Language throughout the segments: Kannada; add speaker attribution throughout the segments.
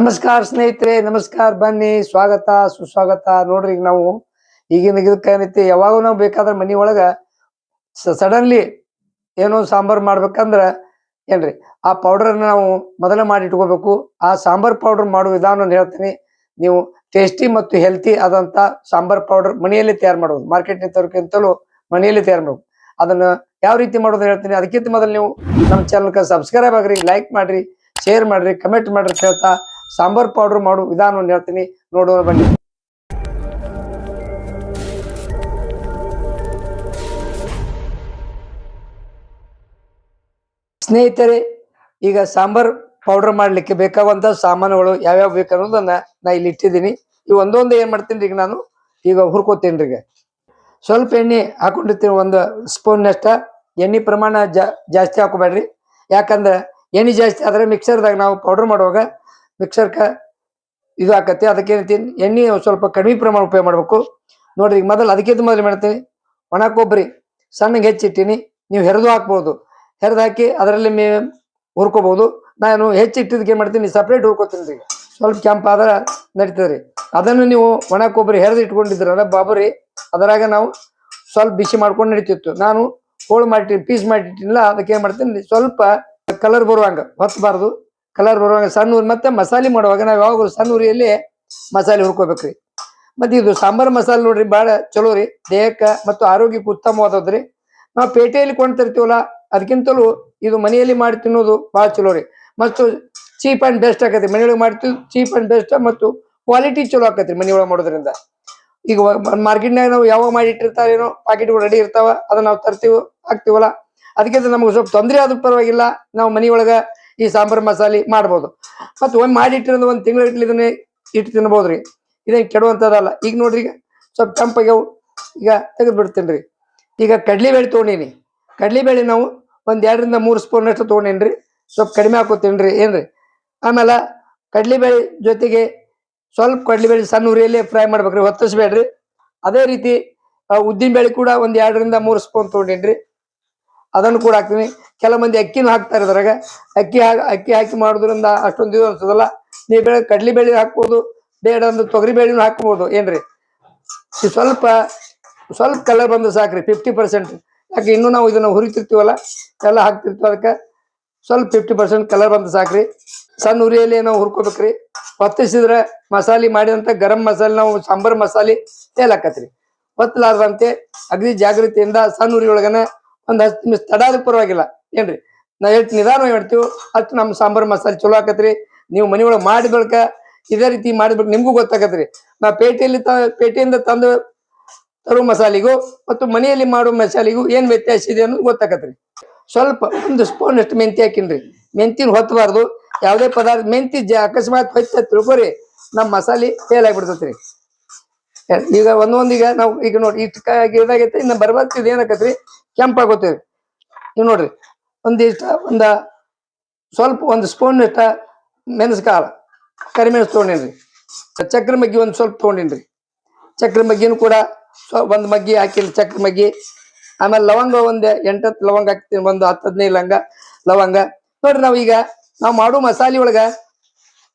Speaker 1: ನಮಸ್ಕಾರ ಸ್ನೇಹಿತರೆ, ನಮಸ್ಕಾರ ಬನ್ನಿ. ಸ್ವಾಗತ, ಸುಸ್ವಾಗತ. ನೋಡ್ರಿ ಈಗ ನಾವು ಈಗಿನ ಇದಕ್ಕೆ ಏನೈತಿ ಯಾವಾಗ ನಾವು ಬೇಕಾದ್ರೆ ಮನಿ ಒಳಗ ಸಡನ್ಲಿ ಏನೋ ಸಾಂಬಾರ್ ಮಾಡ್ಬೇಕಂದ್ರ ಏನ್ರಿ? ಆ ಪೌಡರ್ ನಾವು ಮೊದಲೇ ಮಾಡಿ ಇಟ್ಕೋಬೇಕು. ಆ ಸಾಂಬಾರ್ ಪೌಡರ್ ಮಾಡೋ ವಿಧಾನ ಹೇಳ್ತೀನಿ. ನೀವು ಟೇಸ್ಟಿ ಮತ್ತು ಹೆಲ್ತಿ ಆದಂತ ಸಾಂಬಾರ್ ಪೌಡರ್ ಮನೆಯಲ್ಲಿ ತಯಾರು ಮಾಡೋದು ಮಾರ್ಕೆಟ್ ತರೋಕ್ಕಿಂತಲೂ ಮನೆಯಲ್ಲಿ ತಯಾರು ಮಾಡೋದು ಅದನ್ನ ಯಾವ ರೀತಿ ಮಾಡೋದು ಹೇಳ್ತೀನಿ. ಅದಕ್ಕಿಂತ ಮೊದಲು ನೀವು ನಮ್ಮ ಚಾನಲ್ಗೆ ಸಬ್ಸ್ಕ್ರೈಬ್ ಆಗ್ರಿ ಲೈಕ್ ಮಾಡ್ರಿ ಶೇರ್ ಮಾಡ್ರಿ ಕಮೆಂಟ್ ಮಾಡ್ರಿ ಹೇಳ್ತಾ ಸಾಂಬಾರ್ ಪೌಡರ್ ಮಾಡೋ ವಿಧಾನವನ್ನು ಹೇಳ್ತೀನಿ. ನೋಡೋಣ, ಬನ್ನಿ. ಸ್ನೇಹಿತರೆ, ಈಗ ಸಾಂಬಾರ್ ಪೌಡರ್ ಮಾಡ್ಲಿಕ್ಕೆ ಬೇಕಾಗುವಂತ ಸಾಮಾನುಗಳು ಯಾವ್ಯಾವ ಬೇಕು ಅನ್ನೋದನ್ನ ನಾ ಇಲ್ಲಿ ಇಟ್ಟಿದ್ದೀನಿ. ಈ ಒಂದೊಂದು ಏನ್ ಮಾಡ್ತೀನಿ ಈಗ ನಾನು, ಈಗ ಹುರ್ಕೋತೀನಿ ಈಗ. ಸ್ವಲ್ಪ ಎಣ್ಣೆ ಹಾಕೊಂಡಿರ್ತೀನಿ, ಒಂದು ಸ್ಪೂನ್ ನಷ್ಟ ಎಣ್ಣೆ ಪ್ರಮಾಣ ಜಾಸ್ತಿ ಹಾಕೋಬೇಡ್ರಿ. ಯಾಕಂದ್ರೆ ಎಣ್ಣೆ ಜಾಸ್ತಿ ಆದ್ರೆ ಮಿಕ್ಸರ್ದಾಗ ನಾವು ಪೌಡರ್ ಮಾಡುವಾಗ ಮಿಕ್ಸರ್ಕ ಇದು ಆಕತಿ ಅದಕ್ಕೆ ಏನಂತೀನಿ ಎಣ್ಣೆ ಸ್ವಲ್ಪ ಕಡಿಮೆ ಪ್ರಮಾಣ ಉಪಯೋಗ ಮಾಡಬೇಕು. ನೋಡ್ರಿ ಈಗ ಮೊದಲು ಅದಕ್ಕಿಂತ ಮೊದಲು ಮಾಡ್ತೀನಿ? ಒಣ ಕೊಬ್ಬರಿ ಸಣ್ಣಗೆ ಹೆಚ್ಚಿಟ್ಟೀನಿ. ನೀವು ಹೆರೆದು ಹಾಕ್ಬೋದು. ಹೆರೆದು ಹಾಕಿ ಅದರಲ್ಲಿ ಮೇ ಹುರ್ಕೋಬೋದು. ನಾನು ಹೆಚ್ಚಿಟ್ಟಿದ್ದಕ್ಕೆ ಏನು ಮಾಡ್ತೀನಿ? ಸಪ್ರೇಟ್ ಹುರ್ಕೋತೀನಿ ರೀ ಸ್ವಲ್ಪ ಕೆಂಪಾದ್ರೆ ನಡೀತದೆ ಅದನ್ನು ನೀವು ಒಣ ಕೊಬ್ಬರಿ ಹೆರೆದು ಇಟ್ಕೊಂಡಿದ್ರಲ್ಲ ಬಾಬರಿ, ಅದರಾಗ ನಾವು ಸ್ವಲ್ಪ ಬಿಸಿ ಮಾಡ್ಕೊಂಡು ನಡೀತಿತ್ತು. ನಾನು ಹೋಳು ಮಾಡಿ ಪೀಸ್ ಮಾಡಿಟ್ಟಿಲ್ಲ ಅದಕ್ಕೆ ಏನು ಮಾಡ್ತೀನಿ? ಸ್ವಲ್ಪ ಕಲರ್ ಬರುವಂಗೆ ಹೊತ್ತಬಾರ್ದು ಕಲರ್ ಬರುವಾಗ ಸಣ್ಣ ಉರಿ ಮತ್ತೆ ಮಸಾಲೆ ಮಾಡುವಾಗ ನಾವು ಯಾವಾಗಲೂ ಸಣ್ಣ ಉರಿಯಲ್ಲಿ ಮಸಾಲೆ ಹುರ್ಕೋಬೇಕ್ರಿ. ಮತ್ತೆ ಇದು ಸಾಂಬಾರ್ ಮಸಾಲೆ ನೋಡ್ರಿ ಬಹಳ ಚಲೋ ರೀ. ದೇಹಕ್ಕ ಮತ್ತು ಆರೋಗ್ಯಕ್ಕೆ ಉತ್ತಮವಾದದ್ರಿ ನಾವು ಪೇಟೆಯಲ್ಲಿ ಕೊಂಡ್ತಿರ್ತೀವಲ್ಲ ಅದಕ್ಕಿಂತಲೂ ಇದು ಮನೆಯಲ್ಲಿ ಮಾಡಿ ತಿನ್ನೋದು ಬಹಳ ಚಲೋ ರೀ. ಮತ್ತು ಚೀಪ್ ಅಂಡ್ ಬೆಸ್ಟ್ ಆಕತಿ ಮನೆಯೊಳಗೆ ಮಾಡ್ತೀವಿ ಚೀಪ್ ಅಂಡ್ ಬೆಸ್ಟ್ ಮತ್ತು ಕ್ವಾಲಿಟಿ ಚಲೋ ಆಕತಿ ಮನೆಯೊಳಗೆ ಮಾಡೋದ್ರಿಂದ. ಈಗ ಮಾರ್ಕೆಟ್ನಾಗ ನಾವು ಯಾವಾಗ ಮಾಡಿ ಇಟ್ಟಿರ್ತಾರೇನೋ, ಪಾಕೆಟ್ಗಳು ರೆಡಿ ಇರ್ತಾವ, ಅದನ್ನ ನಾವು ತರ್ತೀವಿ, ಹಾಕ್ತಿವಲ್ಲ, ಅದಕ್ಕಿಂತ ನಮಗೆ ಸ್ವಲ್ಪ ತೊಂದರೆ ಆದ್ರೂ ಪರವಾಗಿಲ್ಲ. ನಾವು ಮನೆಯೊಳಗ ಈ ಸಾಂಬಾರ್ ಮಸಾಲೆ ಮಾಡ್ಬೋದು. ಮತ್ತು ಒಂದ್ ಮಾಡಿ ಇಟ್ಟಿರೋದು ಒಂದ್ ತಿಂಗಳು ಇಟ್ಲಿ ಇದನ್ನ ಇಟ್ಟು ತಿನ್ಬೋದ್ರಿ. ಇದೇನು ಕೆಡುವಂಥದ್ದಲ್ಲ ಈಗ ನೋಡ್ರಿ ಈಗ ಸ್ವಲ್ಪ ತಂಪಾಗ್ಯಾವು ಈಗ ತೆಗೆದು ಬಿಡ್ತೀನಿ ರೀ ಈಗ ಕಡ್ಲಿಬೇಳೆ ತೊಗೊಂಡೀನಿ. ಕಡ್ಲಿಬೇಳೆ ನಾವು ಒಂದು ಎರಡರಿಂದ ಮೂರು ಸ್ಪೂನ್ ಅಷ್ಟು ತೊಗೊಂಡೇನ್ರಿ. ಸ್ವಲ್ಪ ಕಡಿಮೆ ಹಾಕೋತೀನ್ರಿ ಏನ್ರಿ. ಆಮೇಲೆ ಕಡ್ಲಿಬೇಳೆ ಜೊತೆಗೆ ಸ್ವಲ್ಪ ಕಡ್ಲಿಬೇಳೆ ಸಣ್ಣ ಉರಿಯಲ್ಲಿ ಫ್ರೈ ಮಾಡ್ಬೇಕ್ರಿ. ಹೊತ್ತಿಸ್ಬೇಡ್ರಿ ಅದೇ ರೀತಿ ಉದ್ದಿನ ಬೇಳೆ ಕೂಡ ಒಂದು ಎರಡರಿಂದ ಮೂರು ಸ್ಪೂನ್ ತೊಗೊಂಡೇನ್ರಿ. ಅದನ್ನು ಕೂಡ ಹಾಕ್ತೀನಿ. ಕೆಲ ಮಂದಿ ಅಕ್ಕಿನ ಹಾಕ್ತಾರೆ ಅದ್ರಾಗ ಅಕ್ಕಿ ಹಾಕಿ ಅಕ್ಕಿ ಹಾಕಿ ಮಾಡೋದ್ರಿಂದ ಅಷ್ಟೊಂದು ಇದು ಅನ್ಸೋದಲ್ಲ. ನೀವು ಬೇಳೆ ಕಡ್ಲಿ ಬೇಳೆ ಹಾಕ್ಬೋದು. ಬೇಡ ಅಂದ್ರೆ ತೊಗರಿ ಬೇಳೆನೂ ಹಾಕ್ಬೋದು. ಏನ್ರಿ? ಈ ಸ್ವಲ್ಪ ಸ್ವಲ್ಪ ಕಲರ್ ಬಂದು ಸಾಕ್ರಿ ಫಿಫ್ಟಿ ಪರ್ಸೆಂಟ್ ಯಾಕೆ ಇನ್ನೂ ನಾವು ಇದನ್ನ ಹುರಿತಿರ್ತೀವಲ್ಲ, ಎಲ್ಲ ಹಾಕ್ತಿರ್ತೀವಿ ಅದಕ್ಕೆ ಸ್ವಲ್ಪ ಫಿಫ್ಟಿ ಪರ್ಸೆಂಟ್ ಕಲರ್ ಬಂದು ಸಾಕ್ರಿ. ಸಣ್ಣ ಉರಿಯಲ್ಲಿ ನಾವು ಹುರ್ಕೋಬೇಕ್ರಿ. ಹೊತ್ತಿಸಿದ್ರೆ ಮಸಾಲೆ ಮಾಡಿದಂತ ಗರಂ ಮಸಾಲೆ, ನಾವು ಸಾಂಬಾರ್ ಮಸಾಲೆ ತೇಲಾಕತ್ರಿ ಹೊತ್ತಲಾರ್ದಂತೆ ಅಗದಿ ಜಾಗೃತಿಯಿಂದ ಸಣ್ಣ ಉರಿ ಒಳಗನ ಒಂದ್ ಹತ್ತು ನಿಮಿಷ ತಡ ಆದ್ರೂ ಪರವಾಗಿಲ್ಲ. ಏನ್ರಿ? ನಾ ಎಷ್ಟು ನಿಧಾನವಾಗಿ ಮಾಡ್ತೀವಿ. ಅಷ್ಟು ನಮ್ಮ ಸಾಂಬಾರ್ ಮಸಾಲೆ ಚಲೋ ಆಕತ್ರಿ. ನೀವು ಮನೆಯೊಳಗೆ ಮಾಡಿ ಇದೇ ರೀತಿ ಮಾಡಿಬೇಕು ನಿಮ್ಗೂ ಗೊತ್ತಾಗತ್ರಿ ನಾ ಪೇಟೆಯಲ್ಲಿ ತ, ಪೇಟೆಯಿಂದ ತಂದು ತರೋ ಮಸಾಲೆಗೂ ಮತ್ತು ಮನೆಯಲ್ಲಿ ಮಾಡೋ ಮಸಾಲೆಗೂ ಏನ್ ವ್ಯತ್ಯಾಸ ಇದೆ ಅನ್ನೋದು ಗೊತ್ತಾಗತ್ರಿ ಸ್ವಲ್ಪ ಒಂದು ಸ್ಪೂನ್ ಅಷ್ಟು ಮೆಂತಿ ಹಾಕಿನ್ರಿ. ಮೆಂತಿನ ಹೊತ್ತಬಾರ್ದು ಯಾವುದೇ ಪದಾರ್ಥ ಮೆಂತಿ ಜ, ಅಕಸ್ಮಾತ್ ಹೊತ್ತ ತಿಳ್ಕೊರಿ ನಮ್ಮ ಮಸಾಲೆ ಫೇಲ್ ಆಗಿಬಿಡ್ತೈತ್ರಿ. ಈಗ ಒಂದೊಂದ್ ಈಗ ನಾವು ಈಗ ನೋಡಿ ಇಷ್ಟ ಗಿಡದಾಗೈತೆ, ಇನ್ನ ಬರ್ಬರ್ತಿದ್ ಏನಾಕತ್ರಿ ಕೆಂಪಾಗೋತೀರಿ ನೀವು ನೋಡ್ರಿ ಒಂದಿಷ್ಟ ಒಂದ ಸ್ವಲ್ಪ ಒಂದು ಸ್ಪೂನ್ ಇಷ್ಟ ಮೆಣಸು ಕಾಳ ಕರಿಮೆಣಸು ತೊಗೊಂಡೇನ್ರಿ. ಚಕ್ರ ಮಗ್ಗಿ ಒಂದು ಸ್ವಲ್ಪ ತೊಗೊಂಡೇನ್ರಿ. ಚಕ್ರ ಮಗ್ಗಿನೂ ಕೂಡ ಒಂದು ಮಗ್ಗಿ ಹಾಕಿಲ್ಲ ಚಕ್ರ ಮಗ್ಗಿ. ಆಮೇಲೆ ಲವಂಗ ಒಂದು ಎಂಟತ್ತು ಲವಂಗ ಹಾಕ್ತೀನಿ, ಒಂದು ಹತ್ತು ಹದಿನೈದು ಲವಂಗ ಲವಂಗ. ನೋಡ್ರಿ ನಾವು ಈಗ ನಾವು ಮಾಡೋ ಮಸಾಲೆ ಒಳಗ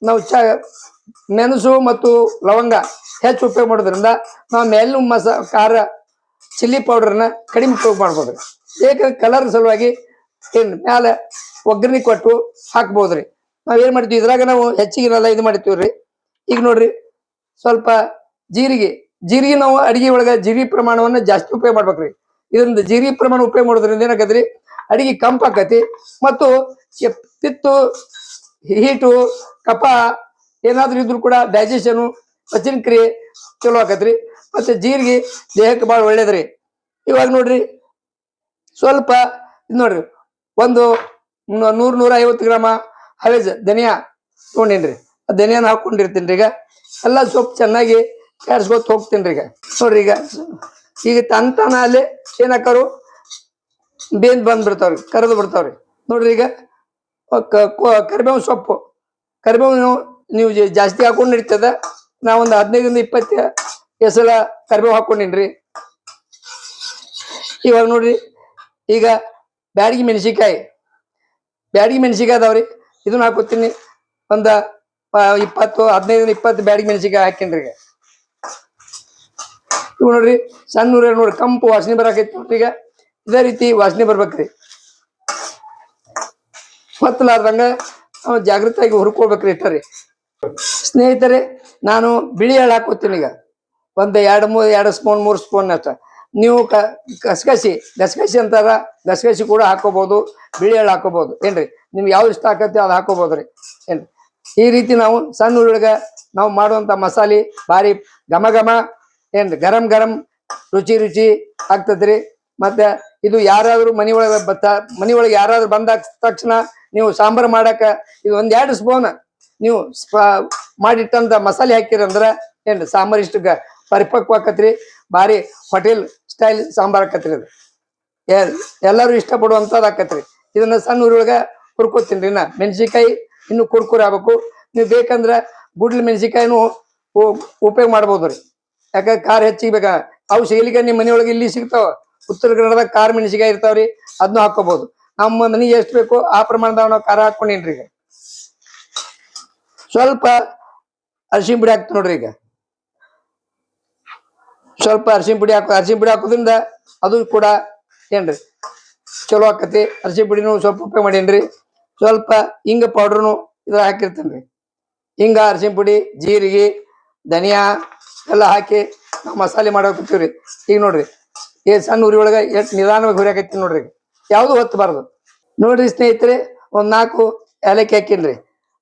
Speaker 1: ನಾವು ಚ, ಮೆಣಸು ಮತ್ತು ಲವಂಗ ಹೆಚ್ಚು ಉಪಯೋಗ ಮಾಡೋದ್ರಿಂದ ನಾವು ಮೇಲೂ ಮಸಾ, ಖಾರ ಚಿಲ್ಲಿ ಪೌಡರ್ನ ಕಡಿಮೆ ಉಪಯೋಗ ಮಾಡ್ಬೋದ್ರಿ ಏಕಂದ್ರೆ ಕಲರ್ ಸಲುವಾಗಿ ಏನ್ ಮ್ಯಾಲ ಒಗ್ಗರಣೆ ಕೊಟ್ಟು ಹಾಕ್ಬೋದ್ರಿ. ನಾವ್ ಏನ್ ಮಾಡ್ತೀವಿ, ಇದ್ರಾಗ ನಾವು ಹೆಚ್ಚಿಗೆನೆಲ್ಲ ಇದು ಮಾಡ್ತೀವ್ರಿ. ಈಗ ನೋಡ್ರಿ, ಸ್ವಲ್ಪ ಜೀರಿಗೆ ಜೀರಿಗೆ ನಾವು ಅಡಿಗೆ ಒಳಗ ಜೀರಿಗೆ ಪ್ರಮಾಣವನ್ನ ಜಾಸ್ತಿ ಉಪಯೋಗ ಮಾಡ್ಬೇಕ್ರಿ. ಇದರಿಂದ ಜೀರಿಗೆ ಪ್ರಮಾಣ ಉಪಯೋಗ ಮಾಡೋದ್ರಿಂದ ಏನಾಗತ್ರಿ, ಅಡಿಗೆ ಕಂಪಾಕತಿ ಮತ್ತು ಪಿತ್ತು ಹೀಟು ಕಪ ಏನಾದ್ರೂ ಇದ್ರು ಕೂಡ ಡೈಜೆಷನ್ ಪಚನ ಕ್ರಿಯೆ ಚಲೋ ಆಕತ್ರಿ. ಮತ್ತೆ ಜೀರಿಗೆ ದೇಹಕ್ಕೆ ಭಾಳ ಒಳ್ಳೇದ್ರಿ. ಇವಾಗ ನೋಡ್ರಿ, ಸ್ವಲ್ಪ ಇದು ನೋಡ್ರಿ, ಒಂದು ನೂರ, ನೂರ್ ಐವತ್ತು ಗ್ರಾಮ ಹಳೇಜ್ ಧನಿಯಾ ತೊಗೊಂಡೇನ್ರಿ. ಆ ಧನಿಯಾನ ಹಾಕೊಂಡಿರ್ತೀನಿ ಈಗ. ಎಲ್ಲ ಸೊಪ್ಪು ಚೆನ್ನಾಗಿ ಕೆಡ್ಸ್ಕೊತ ಹೋಗ್ತೀನಿ ಈಗ. ನೋಡ್ರಿ ಈಗ ಈಗ ತನ್ ತಾನ ಅಲ್ಲಿ ಏನಾಕಾರು ಬೇಂದ್ ಬಂದ್ಬಿಡ್ತಾವ್ರಿ, ಕರೆದು ಬಿಡ್ತಾವ್ರಿ. ನೋಡ್ರಿ ಈಗ ಕರಿಬೇವು ಸೊಪ್ಪು. ಕರಿಬೇವು ನೀವು ಜಾಸ್ತಿ ಹಾಕೊಂಡು ಇರ್ತದ ನಾವೊಂದು ಹದಿನೈದರಿಂದ ಇಪ್ಪತ್ತು ಎಸಲ ಕರಿಬೇವು ಹಾಕೊಂಡಿನ್ರಿ ಇವಾಗ ನೋಡ್ರಿ, ಈಗ ಬ್ಯಾಡಗಿ ಮೆಣಸಿಕಾಯಿ ಬ್ಯಾಡಗಿ ಮೆಣಸಿಕಾಯಿ ಅದಾವ್ರಿ. ಇದನ್ನ ಹಾಕೋತೀನಿ ಒಂದ ಇಪ್ಪತ್ತು ಹದಿನೈದು ಇಪ್ಪತ್ತು ಬ್ಯಾಡಗಿ ಮೆಣಸಿಕಾಯಿ ಹಾಕಿನ್ರಿ ಈಗ. ಇವು ನೋಡ್ರಿ, ಸಣ್ಣ ಊರ ನೋಡ್ರಿ, ಕಂಪು ವಾಸನೆ ಬರಕೈತಿ ಈಗ. ಇದೇ ರೀತಿ ವಾಸನೆ ಬರ್ಬೇಕ್ರಿ. ಹೊತ್ತಲಾರ್ದಂಗ ನಾವು ಜಾಗೃತವಾಗಿ ಹುರ್ಕೋಬೇಕ್ರಿ ಇಟ್ಟರಿ ಸ್ನೇಹಿತರೆ, ನಾನು ಬಿಳಿ ಹಾಳು ಹಾಕೋತೀನಿ ಈಗ. ಒಂದು ಎರಡು ಮೂರು ಎರಡು ಸ್ಪೂನ್, ಮೂರು ಸ್ಪೂನ್ ಅಷ್ಟ ನೀವು ಕ ಗಸಗಸಿ ಗಸಗಸಿ ಅಂತಾರ ಗಸಗಸಿ ಕೂಡ ಹಾಕೋಬಹುದು ಬಿಳಿ ಎಳ್ಳು ಹಾಕೋಬಹುದು ಏನ್ರಿ? ನಿಮ್ಗೆ ಯಾವ್ದು ಇಷ್ಟ ಆಕತಿ ಅದು ಹಾಕೋಬಹುದ್ರಿ ಏನ್ರಿ? ಈ ರೀತಿ ನಾವು ಸಣ್ಣ ಉಳ್ಳೊಳಗ ನಾವು ಮಾಡುವಂತ ಮಸಾಲೆ ಭಾರಿ ಘಮ ಘಮ, ಏನ್ರಿ? ಗರಂ ಗರಂ ರುಚಿ ರುಚಿ ಆಗ್ತದ್ರಿ. ಮತ್ತೆ ಇದು ಯಾರಾದ್ರೂ ಮನೆಯೊಳಗೆ ಬತ್ತ, ಮನೆಯೊಳಗೆ ಯಾರಾದ್ರೂ ಬಂದ ತಕ್ಷಣ ನೀವು ಸಾಂಬಾರ್ ಮಾಡಾಕ ಇದು ಒಂದೆರಡು ಸ್ಪೂನ್ ನೀವು ಮಾಡಿಟ್ಟಂತ ಮಸಾಲೆ ಹಾಕಿರಂದ್ರ ಏನ್ರಿ? ಸಾಂಬಾರ್ ಇಷ್ಟು ಪರಿಪಕ್ವ ಆಕತ್ರಿ ಭಾರಿ ಹೋಟೆಲ್ ಸ್ಟೈಲ್ ಸಾಂಬಾರ್ ಆಕತ್ರಿ ಅದು. ಎಲ್ಲಾರು ಎಲ್ಲರೂ ಇಷ್ಟಪಡುವಂಥದ್ದು ಆಕತ್ರಿ. ಇದನ್ನ ಸಣ್ಣ ಊರೊಳಗ ರೀ ನಾ. ಮೆಣಸಿಕಾಯಿ ಇನ್ನು ಕುರ್ಕುರಿ ಆಗ್ಬೇಕು. ನೀವು ಬೇಕಂದ್ರ ಗುಡ್ಲ ಮೆಣಸಿನ್ಕಾಯಿನೂ ಉಪಯೋಗ ಮಾಡ್ಬೋದು ರೀ. ಯಾಕಂದ್ರೆ ಖಾರ ಹೆಚ್ಚಿಗೆ ಬೇಕ? ಅವು ಶೈಲಿಗೆ ನಿಮ್ಮ ಮನೆಯೊಳಗೆ ಇಲ್ಲಿ ಸಿಗ್ತಾವ. ಉತ್ತರ ಕನ್ನಡದಾಗ ಖಾರ ಮೆಣಸಿಕಾಯಿ ಇರ್ತಾವ್ರಿ ಅದನ್ನು ಹಾಕೋಬಹುದು ನಮ್ಮ ಮನೆಗೆ ಎಷ್ಟು ಬೇಕೋ ಆ ಪ್ರಮಾಣದಾಗ ನಾವು ಖಾರ ಹಾಕೊಂಡೇನ್ರಿ ಈಗ. ಸ್ವಲ್ಪ ಅರಿಶಿನ ಬಿಡಿ ನೋಡ್ರಿ ಈಗ. ಸ್ವಲ್ಪ ಅರಿಶಿನ ಪುಡಿ ಹಾಕೋ ಅರಿಶಿನ ಪುಡಿ ಹಾಕೋದ್ರಿಂದ ಅದು ಕೂಡ ಏನ್ರಿ ಚಲೋ ಆಕತಿ. ಅರಿಶಿನ ಪುಡಿನೂ ಸ್ವಲ್ಪ ಉಪಯೋಗ ಮಾಡೇನ್ರಿ. ಸ್ವಲ್ಪ ಹಿಂಗ ಪೌಡ್ರನು ಇದ್ರ ಹಾಕಿರ್ತೇನ್ರಿ. ಹಿಂಗ ಅರಿಶಿನ ಪುಡಿ, ಜೀರಿಗೆ, ಧನಿಯಾ ಎಲ್ಲ ಹಾಕಿ ನಾವು ಮಸಾಲೆ ಮಾಡಾಕತ್ತೀವ್ರಿ ಈಗ ನೋಡ್ರಿ, ಈ ಸಣ್ಣ ಉರಿ ಒಳಗ ಎಷ್ಟು ನಿಧಾನವಾಗಿ ಹುರಿಯಾಕತ್ತೀನಿ ನೋಡ್ರಿ. ಯಾವುದು ಹೊತ್ತಬಾರ್ದು ನೋಡ್ರಿ ಸ್ನೇಹಿತರೆ, ಒಂದು ನಾಲ್ಕು ಏಲಕ್ಕಿ ಹಾಕಿನ್ರಿ.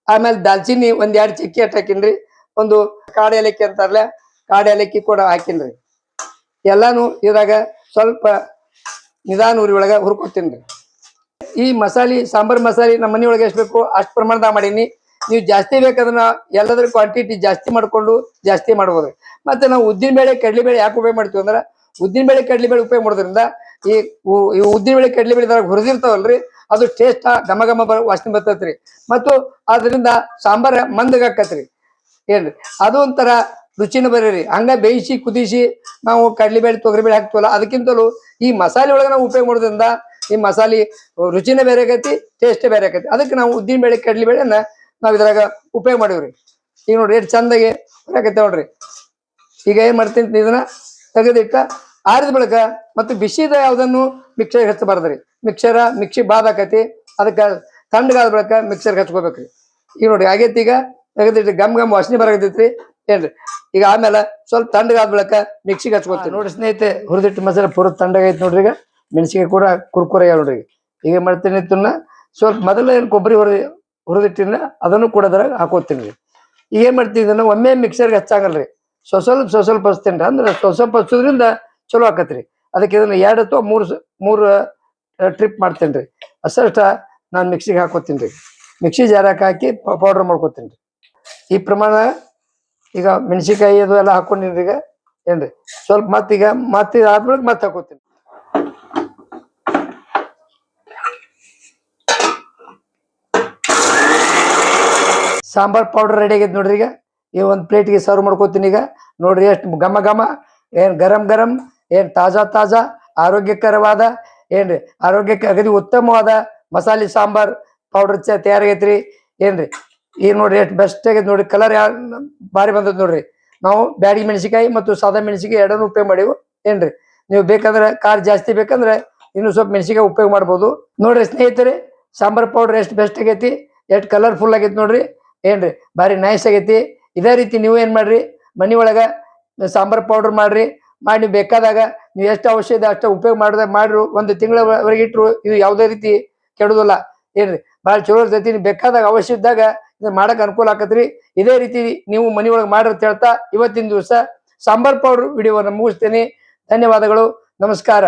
Speaker 1: ಆಮೇಲೆ ದಾಲ್ಚಿನ್ನಿ ಒಂದ್ ಎರಡು ಚಕ್ಕಿ ಅಟ್ ಹಾಕಿನ್ರಿ. ಒಂದು ಕಾಡು ಏಲಕ್ಕಿ ಅಂತಾರಲ್ಲ, ಕಾಡು ಏಲಕ್ಕಿ ಕೂಡ ಹಾಕಿನ್ರಿ. ಎಲ್ಲಾನು ಇದ್ರಾಗ ಸ್ವಲ್ಪ ನಿಧಾನ ಉರಿ ಒಳಗ ರೀ. ಈ ಮಸಾಲೆ, ಸಾಂಬಾರ್ ಮಸಾಲೆ ನಮ್ಮ ಮನೆಯೊಳಗೆ ಎಷ್ಟು ಬೇಕು ಅಷ್ಟು ಪ್ರಮಾಣದಾಗ ಮಾಡೀನಿ. ನೀವು ಜಾಸ್ತಿ ಬೇಕಾದ್ರೆ ಎಲ್ಲದ್ರ ಕ್ವಾಂಟಿಟಿ ಜಾಸ್ತಿ ಮಾಡಿಕೊಂಡು ಜಾಸ್ತಿ ಮಾಡ್ಬೋದು. ಮತ್ತೆ ನಾವು ಉದ್ದಿನ ಬೇಳೆ, ಕಡಲೆ ಬೇಳೆ ಯಾಕೆ ಉಪಯೋಗ ಮಾಡ್ತೀವಿ ಅಂದ್ರೆ, ಉದ್ದಿನ ಬೇಳೆ, ಕಡಲೆ ಬೇಳೆ ಉಪಯೋಗ ಮಾಡೋದ್ರಿಂದ ಈ ಈ ಉದ್ದಿನ ಬೇಳೆ, ಕಡಲೆ ಬೇಳೆ ಹುರಿದಿರ್ತಾವಲ್ರಿ, ಅದು ಟೇಸ್ಟ್ ಘಮ ಘಮ ಬರ ವಾಸನೆ ಬರ್ತೈತ್ರಿ. ಮತ್ತು ಅದರಿಂದ ಸಾಂಬಾರ ಮಂದಗಾಕತ್ರಿ. ಏನ್ರಿ? ಅದು ಒಂಥರ ರುಚಿನ ಬರೀರಿ ಹಂಗ ಬೇಯಿಸಿ, ಕುದಿಸಿ, ನಾವು ಕಡಲೆಬೇಳೆ ತೊಗರಿಬೇಳೆ ಹಾಕ್ತೀವಲ್ಲ, ಅದಕ್ಕಿಂತಲೂ ಈ ಮಸಾಲೆ ಒಳಗೆ ನಾವು ಉಪಯೋಗ ಮಾಡೋದ್ರಿಂದ ಈ ಮಸಾಲೆ ರುಚಿನ ಬೇರೆ ಆಗೈತಿ ಟೇಸ್ಟ್ ಬೇರೆ ಆಗೈತಿ. ಅದಕ್ಕೆ ನಾವು ಉದ್ದಿನ ಬೇಳೆ, ಕಡ್ಲಿ ಬೇಳೆನ ನಾವು ಇದ್ರಾಗ ಉಪಯೋಗ ಮಾಡೀವ್ರಿ ಈಗ ನೋಡ್ರಿ ಎಷ್ಟು ಚಂದಾಗಿ ಬರಾಕತ್ತೆ ನೋಡ್ರಿ. ಈಗ ಏನ್ ಮಾಡ್ತೀನಿ ಇದನ್ನ ತೆಗೆದಿಟ್ಟ ಆರಿದ ಬಳಿಕ ಮತ್ತು ಬಿಸಿದ ಯಾವ್ದನ್ನು ಮಿಕ್ಸರ್ ಹಚ್ಚಬಾರ್ದ್ರಿ ಮಿಕ್ಸರ ಮಿಕ್ಸಿ ಬಾದ್ ಆಕತಿ ಅದಕ್ಕೆ ತಣ್ಣಗಾದ ಬಳಿಕ ಮಿಕ್ಸರ್ ಹಚ್ಕೋಬೇಕ್ರಿ. ಈಗ ನೋಡ್ರಿ, ಆಗೈತಿ ಈಗ ತೆಗೆದಿಟ್ಟು ಗಮ್ ಗಮ್ ವಾಸನೆ ಬರಾಕತ್ತೈತ್ರಿ. ಏನ್ರಿ ಈಗ ಆಮೇಲೆ ಸ್ವಲ್ಪ ತಣ್ಣಗಾದ ಬಳಿಕ ಮಿಕ್ಸಿಗೆ ಹಚ್ಕೊತೀವಿ ನೋಡ್ರಿ ಸ್ನೇಹಿತೆ ಹುರಿದಿಟ್ಟು ಮಸಾಲೆ ಪೂರ ತಂಡಗೈತಿ ನೋಡ್ರಿ ಈಗ. ಮೆಣಸಿಗೆ ಕೂಡ ಕುರ್ಕುರೆ ನೋಡ್ರಿ ಈಗ. ಮಾಡ್ತೀನಿ ಇದನ್ನ ಸ್ವಲ್ಪ ಮೊದಲ ಏನು ಕೊಬ್ಬರಿ ಹುರಿ ಹುರಿದಿಟ್ಟಿನ ಅದನ್ನು ಕೂಡ ಅದ್ರಾಗ ಹಾಕೋತೀನಿ ರೀ. ಈಗ ಏನು ಮಾಡ್ತೀನಿ ಇದನ್ನ, ಒಮ್ಮೆ ಮಿಕ್ಸರ್ಗೆ ಹಚ್ಚಾಗಲ್ರಿ ಸ್ವ ಸ್ವಲ್ಪ ಸೊಸಲ್ ಸ್ವಲ್ಪ ಹಚ್ತೀನಿ ರೀ. ಅಂದ್ರೆ ಸ್ವ ಸ್ವಲ್ಪ ಹಚ್ಚೋದ್ರಿಂದ ಚಲೋ ಆಕತ್ರಿ. ಅದಕ್ಕೆ ಇದನ್ನ ಎರಡು ಅಥವಾ ಮೂರು ಸ- ಮೂರು ಟ್ರಿಪ್ ಮಾಡ್ತೇನೆ ರೀ. ಅಷ್ಟಷ್ಟ ನಾನು ಮಿಕ್ಸಿಗೆ ಹಾಕೋತೀನಿ ರೀ. ಮಿಕ್ಸಿ ಜಾರಕ್ಕೆ ಹಾಕಿ ಪೌಡರ್ ಮಾಡ್ಕೋತೀನಿ ರೀ. ಈ ಪ್ರಮಾಣ ಈಗ ಮೆಣಸಿಕಾಯಿ ಅದು ಎಲ್ಲ ಹಾಕೊಂಡಿನ್ರಿ ಈಗ. ಏನ್ರಿ? ಸ್ವಲ್ಪ ಮತ್ತೀಗ ಮತ್ತೆ ಆದ್ಮೇಲೆ ಮತ್ತೆ ಹಾಕೋತೀನಿ. ಸಾಂಬಾರ್ ಪೌಡರ್ ರೆಡಿ ಆಗೈತೆ ನೋಡ್ರಿ ಈಗ. ಈ ಒಂದು ಪ್ಲೇಟ್ಗೆ ಸರ್ವ್ ಮಾಡ್ಕೋತೀನಿ ಈಗ. ನೋಡ್ರಿ ಎಷ್ಟು ಘಮ ಘಮ, ಏನು ಗರಂ ಗರಂ, ಏನ್ ತಾಜಾ ತಾಜಾ, ಆರೋಗ್ಯಕರವಾದ, ಏನ್ರಿ? ಆರೋಗ್ಯಕ್ಕೆ ಅಗದಿ ಉತ್ತಮವಾದ ಮಸಾಲೆ ಸಾಂಬಾರ್ ಪೌಡರ್ ಚ ತಯಾರಾಗೈತ್ರಿ. ಏನ್ರಿ? ಈಗ ನೋಡ್ರಿ ಎಷ್ಟು ಬೆಸ್ಟ್ ಆಗಿದೆ ನೋಡ್ರಿ ಕಲರ್ ಯಾವ ಭಾರಿ ಬಂದದ್ ನೋಡ್ರಿ. ನಾವು ಬ್ಯಾಡಿ ಮೆಣಸಿಕಾಯಿ ಮತ್ತು ಸಾದಾ ಮೆಣಸಿಕಾಯಿ ಎರಡನ್ನೂ ಉಪಯೋಗ ಮಾಡಿವು, ಏನ್ರಿ? ನೀವು ಬೇಕಂದ್ರೆ ಖಾರ ಜಾಸ್ತಿ ಬೇಕಂದ್ರೆ ಇನ್ನು ಸ್ವಲ್ಪ ಮೆಣಸಿಕಾಯಿ ಉಪಯೋಗ ಮಾಡ್ಬೋದು. ನೋಡ್ರಿ ಸ್ನೇಹಿತರೆ, ಸಾಂಬಾರ್ ಪೌಡರ್ ಎಷ್ಟು ಬೆಸ್ಟ್ ಆಗೈತಿ, ಎಷ್ಟು ಕಲರ್ಫುಲ್ ಆಗೈತಿ ನೋಡ್ರಿ. ಏನ್ರಿ? ಭಾರಿ ನೈಸ್ ಆಗೈತಿ. ಇದೇ ರೀತಿ ನೀವು ಏನ್ ಮಾಡ್ರಿ? ಮನೆ ಒಳಗೆ ಸಾಂಬಾರ್ ಪೌಡರ್ ಮಾಡ್ರಿ. ಮಾಡಿ ನೀವು ಬೇಕಾದಾಗ ನೀವು ಎಷ್ಟು ಅವಶ್ಯ ಇದೆ ಅಷ್ಟು ಉಪಯೋಗ ಮಾಡಿದ ಮಾಡ್ರು. ಒಂದು ತಿಂಗಳವರೆಗೆ ಇಟ್ರು ಇದು ಯಾವುದೇ ರೀತಿ ಕೆಡೋದಿಲ್ಲ. ಏನ್ರಿ? ಭಾಳ ಚಲೋ ಇರ್ತೈತಿ. ನೀವು ಬೇಕಾದಾಗ ಅವಶ್ಯ ಇದ್ದಾಗ ಮಾಡಕ್ ಅನುಕೂಲ ಆಕತ್ರಿ. ಇದೇ ರೀತಿ ನೀವು ಮನಿ ಒಳಗೆ ಮಾಡ್ರಿ ಅಂತ ಹೇಳ್ತಾ ಇವತ್ತಿನ ದಿವಸ ಸಾಂಬಾರ್ ಪೌಡರ್ ವಿಡಿಯೋವನ್ನು ಮುಗಿಸ್ತೇನೆ. ಧನ್ಯವಾದಗಳು. ನಮಸ್ಕಾರ.